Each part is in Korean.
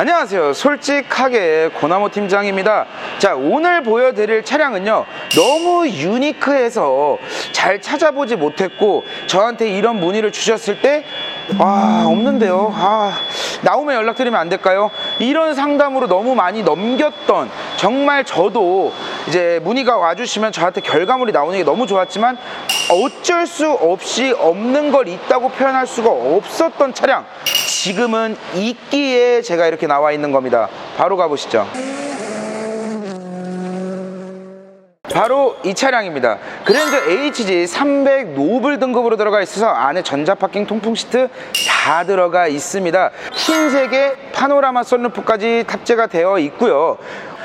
안녕하세요. 솔직하게 고나모 팀장입니다. 자, 오늘 보여드릴 차량은요, 너무 유니크해서 잘 찾아보지 못했고, 저한테 이런 문의를 주셨을 때, 아, 없는데요. 아, 나오면 연락드리면 안 될까요? 이런 상담으로 너무 많이 넘겼던, 정말 저도 이제 문의가 와주시면 저한테 결과물이 나오는 게 너무 좋았지만, 어쩔 수 없이 없는 걸 있다고 표현할 수가 없었던 차량. 지금은 있기에 제가 이렇게 나와 있는 겁니다. 바로 가보시죠. 바로 이 차량입니다. 그랜저 HG 300 노블 등급으로 들어가 있어서 안에 전자 파킹 통풍 시트 다 들어가 있습니다. 흰색의 파노라마 썬루프까지 탑재가 되어 있고요.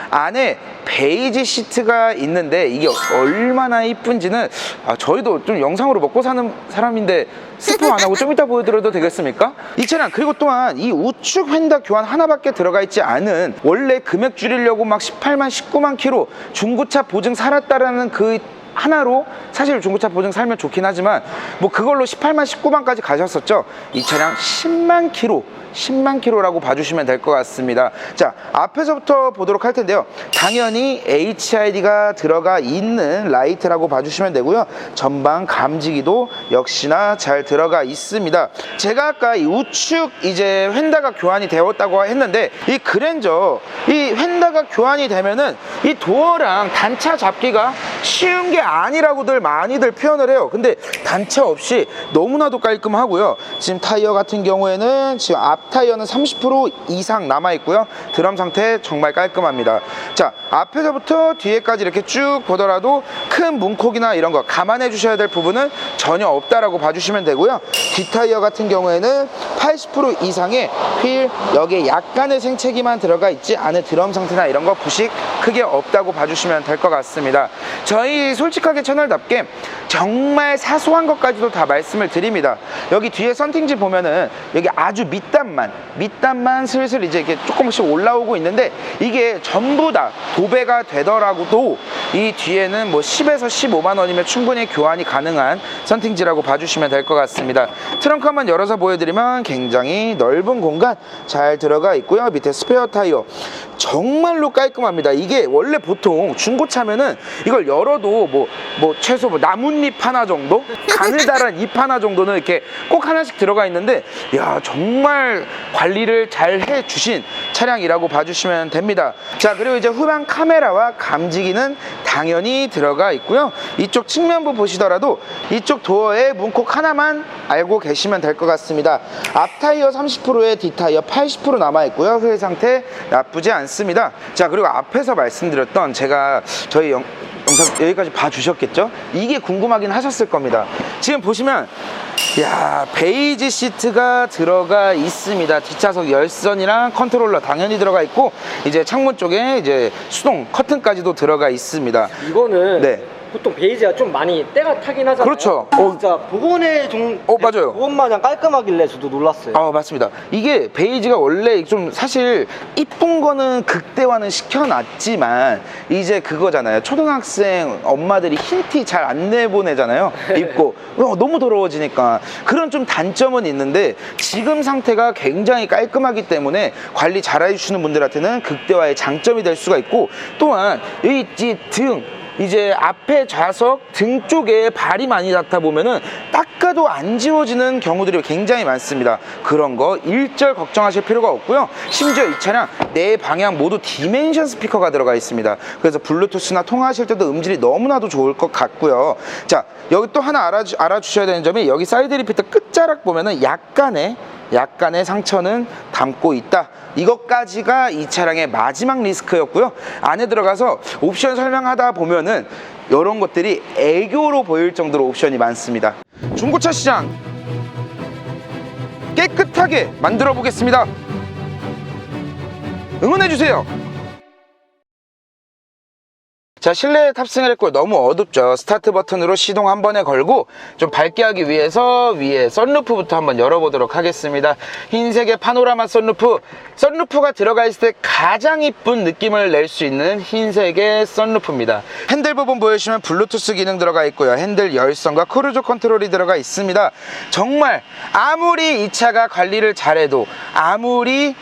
안에 베이지 시트가 있는데 이게 얼마나 이쁜지는 아, 저희도 좀 영상으로 먹고 사는 사람인데 스포 안 하고 좀 이따 보여드려도 되겠습니까? 이 차량 그리고 또한 이 우측 휀다 교환 하나밖에 들어가 있지 않은 원래 금액 줄이려고 막 18만 19만 킬로 중고차 보증 살았다라는 그 하나로 사실 중고차 보증 살면 좋긴 하지만 뭐 그걸로 18만 19만까지 가셨었죠? 이 차량 10만 킬로 10만 킬로라고 봐주시면 될 것 같습니다. 자 앞에서부터 보도록 할 텐데요. 당연히 HID가 들어가 있는 라이트라고 봐주시면 되고요. 전방 감지기도 역시나 잘 들어가 있습니다. 제가 아까 이 우측 이제 휀다가 교환이 되었다고 했는데 이 그랜저 이 휀다가 교환이 되면은 이 도어랑 단차 잡기가 쉬운 게 아니라고들 많이들 표현을 해요. 근데 단차 없이 너무나도 깔끔하고요. 지금 타이어 같은 경우에는 지금 앞 타이어는 30% 이상 남아 있고요. 드럼 상태 정말 깔끔합니다. 자 앞에서부터 뒤에까지 이렇게 쭉 보더라도 큰 문콕이나 이런 거 감안해 주셔야 될 부분은 전혀 없다라고 봐주시면 되고요. 뒷 타이어 같은 경우에는 80% 이상의 휠 여기에 약간의 생채기만 들어가 있지 않은 드럼 상태나 이런 거 부식 크게 없다고 봐주시면 될 것 같습니다 저희 솔직하게 채널답게 정말 사소한 것까지도 다 말씀을 드립니다. 여기 뒤에 썬팅지 보면은 여기 아주 밑단만 밑단만 슬슬 이제 이게 조금씩 올라오고 있는데 이게 전부 다 도배가 되더라도 이 뒤에는 뭐 10에서 15만 원이면 충분히 교환이 가능한 썬팅지라고 봐주시면 될 것 같습니다. 트렁크 한번 열어서 보여드리면 굉장히 넓은 공간 잘 들어가 있고요. 밑에 스페어 타이어 정말로 깔끔합니다. 이게 원래 보통 중고차면은 이걸 열어도 뭐, 뭐 최소 뭐 나뭇잎 하나 정도? 가느다란 잎 하나 정도는 이렇게 꼭 하나씩 들어가 있는데 야 정말 관리를 잘 해주신 차량이라고 봐주시면 됩니다. 자 그리고 이제 후방 카메라와 감지기는 당연히 들어가 있고요. 이쪽 측면부 보시더라도 이쪽 도어에 문콕 하나만 알고 계시면 될 것 같습니다. 앞 타이어 30%에 뒷 타이어 80% 남아 있고요. 휠 상태 나쁘지 않습니다. 자 그리고 앞에서 말씀드렸던 제가 저희 영, 영상 여기까지 봐주셨겠죠? 이게 궁금하긴 하셨을 겁니다. 지금 보시면 야 베이지 시트가 들어가 있습니다. 뒷좌석 열선이랑 컨트롤러 당연히 들어가 있고 이제 창문 쪽에 이제 수동 커튼까지도 들어가 있습니다. 이거는 네. 보통 베이지가 좀 많이 때가 타긴 하잖아요. 그렇죠. 어. 진짜 복원의 종. 어, 맞아요. 복원 마냥 깔끔하길래 저도 놀랐어요. 아 맞습니다. 이게 베이지가 원래 좀 사실 이쁜 거는 극대화는 시켜놨지만 이제 그거잖아요. 초등학생 엄마들이 흰 티 잘 안 내보내잖아요. 입고 어, 너무 더러워지니까 그런 좀 단점은 있는데 지금 상태가 굉장히 깔끔하기 때문에 관리 잘 해주시는 분들한테는 극대화의 장점이 될 수가 있고 또한 이등 이제 앞에 좌석 등 쪽에 발이 많이 닿다 보면은 닦아도 안 지워지는 경우들이 굉장히 많습니다. 그런 거 일절 걱정하실 필요가 없고요. 심지어 이 차량 네 방향 모두 디멘션 스피커가 들어가 있습니다. 그래서 블루투스나 통화하실 때도 음질이 너무나도 좋을 것 같고요. 자 여기 또 하나 알아주, 알아주셔야 되는 점이 여기 사이드 리피터 끝자락 보면은 약간의 약간의 상처는 담고 있다. 이것까지가 이 차량의 마지막 리스크였고요. 안에 들어가서 옵션 설명하다 보면은 이런 것들이 애교로 보일 정도로 옵션이 많습니다. 중고차 시장 깨끗하게 만들어 보겠습니다. 응원해 주세요. 자 실내에 탑승을 했고 너무 어둡죠. 스타트 버튼으로 시동 한 번에 걸고 좀 밝게 하기 위해서 위에 썬루프부터 한번 열어보도록 하겠습니다. 흰색의 파노라마 썬루프 썬루프가 들어가 있을 때 가장 이쁜 느낌을 낼 수 있는 흰색의 썬루프입니다. 핸들 부분 보여주시면 블루투스 기능 들어가 있고요. 핸들 열선과 크루즈 컨트롤이 들어가 있습니다. 정말 아무리 이 차가 관리를 잘해도 아무리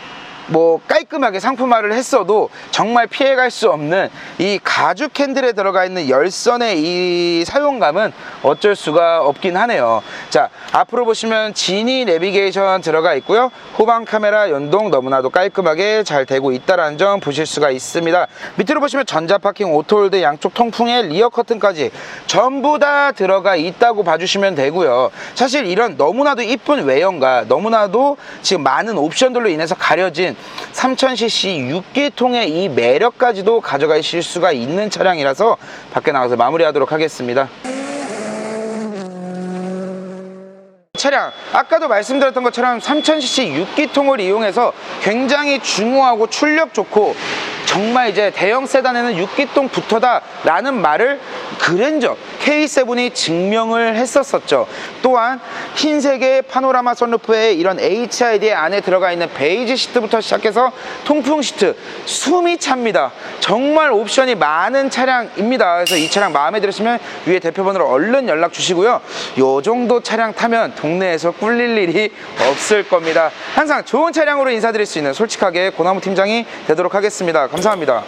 뭐 깔끔하게 상품화를 했어도 정말 피해갈 수 없는 이 가죽 핸들에 들어가 있는 열선의 이 사용감은 어쩔 수가 없긴 하네요. 자, 앞으로 보시면 지니 내비게이션 들어가 있고요. 후방 카메라 연동 너무나도 깔끔하게 잘 되고 있다는 점 보실 수가 있습니다. 밑으로 보시면 전자 파킹 오토홀드 양쪽 통풍에 리어 커튼까지 전부 다 들어가 있다고 봐주시면 되고요. 사실 이런 너무나도 이쁜 외형과 너무나도 지금 많은 옵션들로 인해서 가려진 3000cc 6기통의 이 매력까지도 가져가실 수가 있는 차량이라서 밖에 나가서 마무리하도록 하겠습니다. 차량 아까도 말씀드렸던 것처럼 3000cc 6기통을 이용해서 굉장히 중후하고 출력 좋고 정말 이제 대형 세단에는 6기통 붙어다 라는 말을 그랜저 K7이 증명을 했었었죠. 또한 흰색의 파노라마 선루프에 이런 HID 안에 들어가 있는 베이지 시트부터 시작해서 통풍 시트 숨이 찹니다. 정말 옵션이 많은 차량입니다. 그래서 이 차량 마음에 들으시면 위에 대표번호로 얼른 연락 주시고요. 요 정도 차량 타면 동네에서 꿀릴 일이 없을 겁니다. 항상 좋은 차량으로 인사드릴 수 있는 솔직하게 고나무 팀장이 되도록 하겠습니다 감사합니다